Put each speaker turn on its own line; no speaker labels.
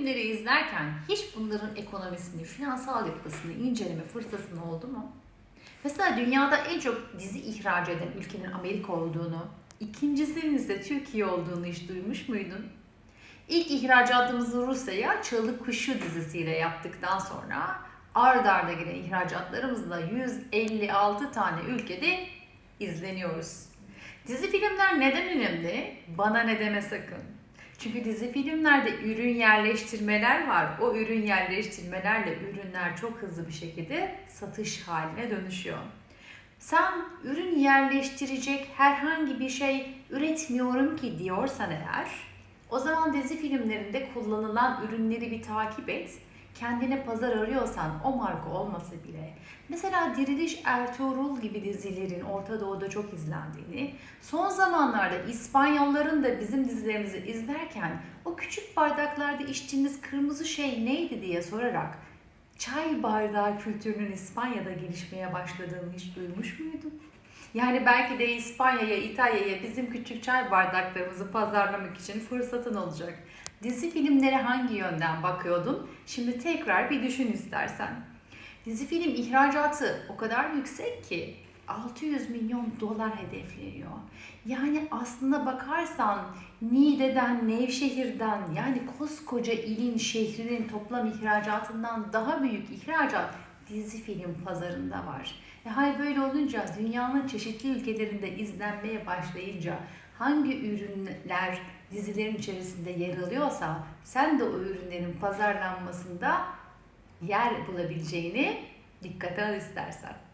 filmleri izlerken hiç bunların ekonomisini, finansal yapısını inceleme fırsatın oldu mu? Mesela dünyada en çok dizi ihraç eden ülkenin Amerika olduğunu, ikincisinin ise Türkiye olduğunu hiç duymuş muydun? İlk ihracatımızı Rusya'ya Çalı Kuşu dizisiyle yaptıktan sonra ard arda gelen ihracatlarımızla 156 tane ülkede izleniyoruz. Dizi filmler neden önemli? Bana ne deme sakın. Çünkü dizi filmlerde ürün yerleştirmeler var. O ürün yerleştirmelerle ürünler çok hızlı bir şekilde satış haline dönüşüyor. Sen ürün yerleştirecek herhangi bir şey üretmiyorum ki diyorsan eğer, o zaman dizi filmlerinde kullanılan ürünleri bir takip et. Kendine pazar arıyorsan o marka olmasa bile. Mesela Diriliş Ertuğrul gibi dizilerin Orta Doğu'da çok izlendiğini, son zamanlarda İspanyolların da bizim dizilerimizi izlerken o küçük bardaklarda içtiğiniz kırmızı şey neydi diye sorarak çay bardağı kültürünün İspanya'da gelişmeye başladığını hiç duymuş muydun? Yani belki de İspanya'ya, İtalya'ya bizim küçük çay bardaklarımızı pazarlamak için fırsatın olacak. Dizi filmlere hangi yönden bakıyordun? Şimdi tekrar bir düşün istersen. Dizi film ihracatı o kadar yüksek ki 600 milyon dolar hedefleniyor. Yani aslında bakarsan Niğde'den, Nevşehir'den yani koskoca ilin, şehrinin toplam ihracatından daha büyük ihracat dizi film pazarında var. E hal böyle olunca dünyanın çeşitli ülkelerinde izlenmeye başlayınca hangi ürünler dizilerin içerisinde yer alıyorsa sen de o ürünlerin pazarlanmasında yer bulabileceğini dikkate al istersen.